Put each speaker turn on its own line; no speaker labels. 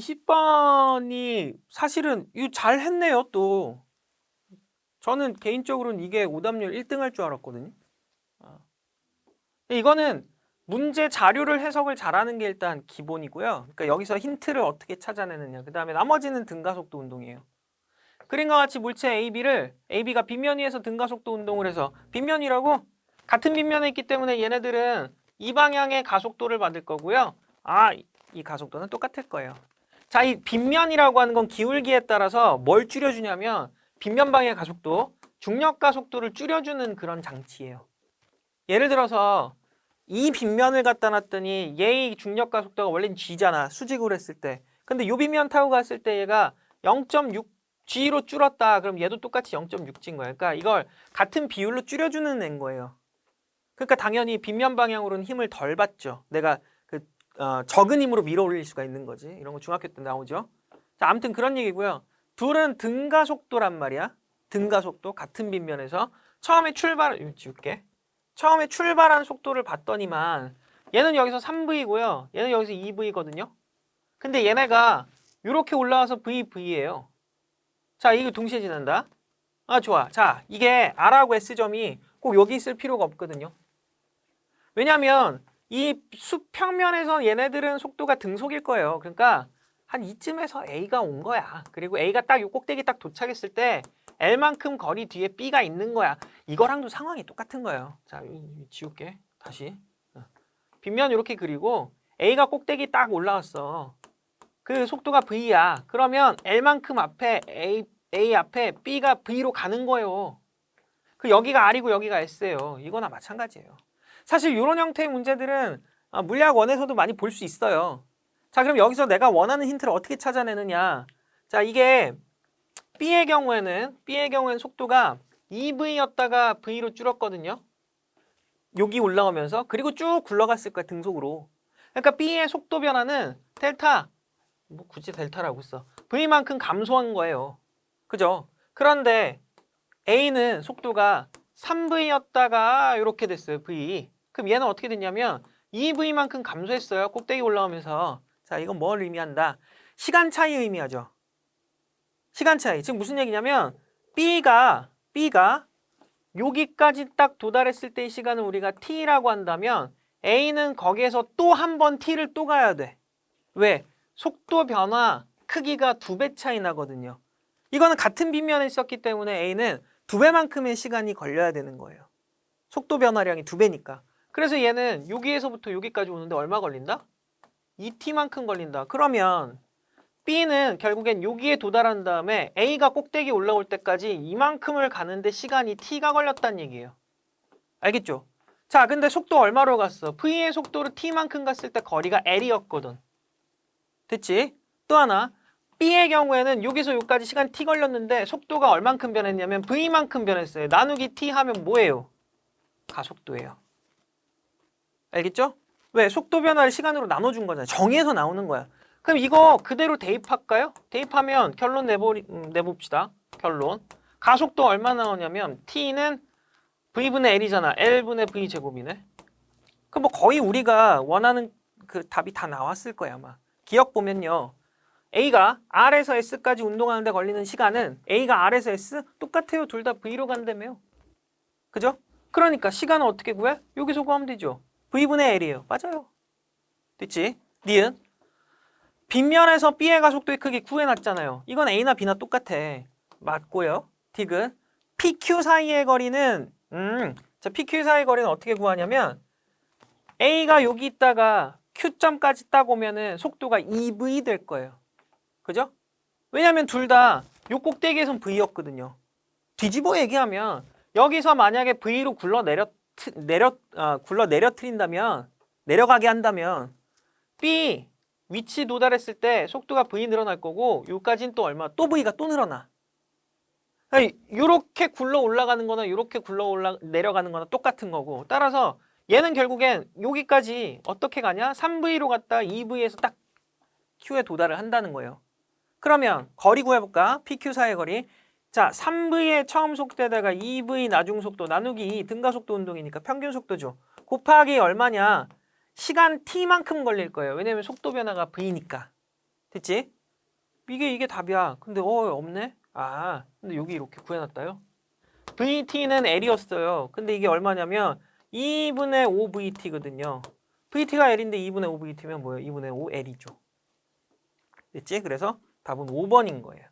20번이 사실은 이거 잘 했네요, 또. 저는 개인적으로는 이게 오답률 1등 할 줄 알았거든요. 아. 이거는 문제 자료를 해석을 잘하는 게 일단 기본이고요. 그러니까 여기서 힌트를 어떻게 찾아내느냐. 그 다음에 나머지는 등가속도 운동이에요. 그림과 같이 물체 AB를 AB가 빗면 위에서 등가속도 운동을 해서 빗면이라고 같은 빗면에 있기 때문에 얘네들은 이 방향의 가속도를 받을 거고요. 아, 이 가속도는 똑같을 거예요. 자, 이 빗면이라고 하는 건 기울기에 따라서 뭘 줄여주냐면 빗면 방향의 가속도, 중력 가속도를 줄여주는 그런 장치예요. 예를 들어서 이 빗면을 갖다 놨더니 얘의 중력 가속도가 원래는 G잖아. 수직으로 했을 때. 근데 요 빗면 타고 갔을 때 얘가 0.6 G로 줄었다. 그럼 얘도 똑같이 0.6G인 거야. 그러니까 이걸 같은 비율로 줄여주는 애인 거예요. 그러니까 당연히 빗면 방향으로는 힘을 덜 받죠. 내가 그 어, 적은 힘으로 밀어 올릴 수가 있는 거지. 이런 거 중학교 때 나오죠. 자, 아무튼 그런 얘기고요. 둘은 등가 속도란 말이야. 등가 속도 같은 빗면에서 처음에 출발 지울게. 처음에 출발한 속도를 봤더니만 얘는 여기서 3V고요. 얘는 여기서 2V거든요. 근데 얘네가 이렇게 올라와서 VV예요. 자, 이거 동시에 지난다. 아, 좋아. 자, 이게 R하고 S점이 꼭 여기 있을 필요가 없거든요. 왜냐하면 이 수평면에서 얘네들은 속도가 등속일 거예요. 그러니까 한 이쯤에서 A가 온 거야. 그리고 A가 딱이 꼭대기 딱 도착했을 때 L만큼 거리 뒤에 B가 있는 거야. 이거랑도 상황이 똑같은 거예요. 자, 지울게. 다시. 어. 빗면 이렇게 그리고 A가 꼭대기 딱 올라왔어. 그 속도가 V야. 그러면 L만큼 앞에 A, A 앞에 B가 V로 가는 거예요. 그 여기가 R이고 여기가 S예요. 이거나 마찬가지예요. 사실 이런 형태의 문제들은 아, 물리학 원에서도 많이 볼 수 있어요. 자, 그럼 여기서 내가 원하는 힌트를 어떻게 찾아내느냐? 자, 이게 B의 경우에는 B의 경우에는 속도가 2V였다가 V로 줄었거든요. 여기 올라오면서 그리고 쭉 굴러갔을 거야 등속으로. 그러니까 B의 속도 변화는 델타 뭐 굳이 델타라고 써. V만큼 감소한 거예요. 그죠? 그런데 A는 속도가 3V였다가 이렇게 됐어요. V. 그럼 얘는 어떻게 됐냐면 2V만큼 감소했어요. 꼭대기 올라오면서. 자, 이건 뭘 의미한다? 시간 차이 의미하죠. 시간 차이. 지금 무슨 얘기냐면 B가 B가 여기까지 딱 도달했을 때의 시간을 우리가 T라고 한다면 A는 거기에서 또 한 번 T를 또 가야 돼. 왜? 속도 변화 크기가 두 배 차이 나거든요. 이거는 같은 빗면에 있었기 때문에 A는 두 배만큼의 시간이 걸려야 되는 거예요. 속도 변화량이 두 배니까. 그래서 얘는 여기에서부터 여기까지 오는데 얼마 걸린다? 2t만큼 걸린다. 그러면 B는 결국엔 여기에 도달한 다음에 A가 꼭대기 올라올 때까지 이만큼을 가는데 시간이 t가 걸렸다는 얘기예요. 알겠죠? 자, 근데 속도 얼마로 갔어? V의 속도로 t만큼 갔을 때 거리가 L이었거든. 됐지? 또 하나. B의 경우에는 여기서 여기까지 시간 t 걸렸는데 속도가 얼만큼 변했냐면 V만큼 변했어요. 나누기 t 하면 뭐예요? 가속도예요. 알겠죠? 왜? 속도 변화를 시간으로 나눠준 거잖아요. 정의에서 나오는 거야. 그럼 이거 그대로 대입할까요? 대입하면 결론 내보리, 음, 내봅시다. 결론. 가속도 얼마 나오냐면 t는 v분의 l이잖아. l분의 v 제곱이네. 그럼 뭐 거의 우리가 원하는 그 답이 다 나왔을 거야 아마. 기억 보면요. A가 R에서 S까지 운동하는데 걸리는 시간은 A가 R에서 S 똑같아요. 둘 다 V로 간다며요. 그죠? 그러니까 시간은 어떻게 구해? 여기서 구하면 되죠. V분의 L이에요. 맞아요. 됐지? 니은 빗면에서 B의 가속도의 크기 구해놨잖아요. 이건 A나 B나 똑같아. 맞고요. 틱은 PQ 사이의 거리는 음, 자 PQ 사이의 거리는 어떻게 구하냐면 A가 여기 있다가 Q점까지 딱 오면은 속도가 2V 될 거예요. 그죠? 왜냐면 둘 다 요 꼭대기에선 V였거든요. 뒤집어 얘기하면 여기서 만약에 V로 굴러 트- 내려 아, 굴러 내려트린다면 내려가게 한다면 B 위치 도달했을 때 속도가 V 늘어날 거고 요까지는 또 얼마 또 V가 또 늘어나. 요렇게 굴러 올라가는 거나 요렇게 굴러 올라 내려가는 거나 똑같은 거고 따라서 얘는 결국엔 여기까지 어떻게 가냐? 3V로 갔다 2V에서 딱 Q에 도달을 한다는 거예요. 그러면 거리 구해볼까? PQ 사의 거리. 자, 3V의 처음 속도에다가 2V 나중 속도 나누기 등가 속도 운동이니까 평균 속도죠. 곱하기 얼마냐? 시간 T만큼 걸릴 거예요. 왜냐면 속도 변화가 V니까. 됐지? 이게 이게 답이야. 근데 어 없네. 아 근데 여기 이렇게 구해놨다요. VT는 L이었어요. 근데 이게 얼마냐면 2분의 5VT거든요. VT가 L인데 2분의 5VT면 뭐예요? 2분의 5L이죠. 됐지? 그래서 답은 5번인 거예요.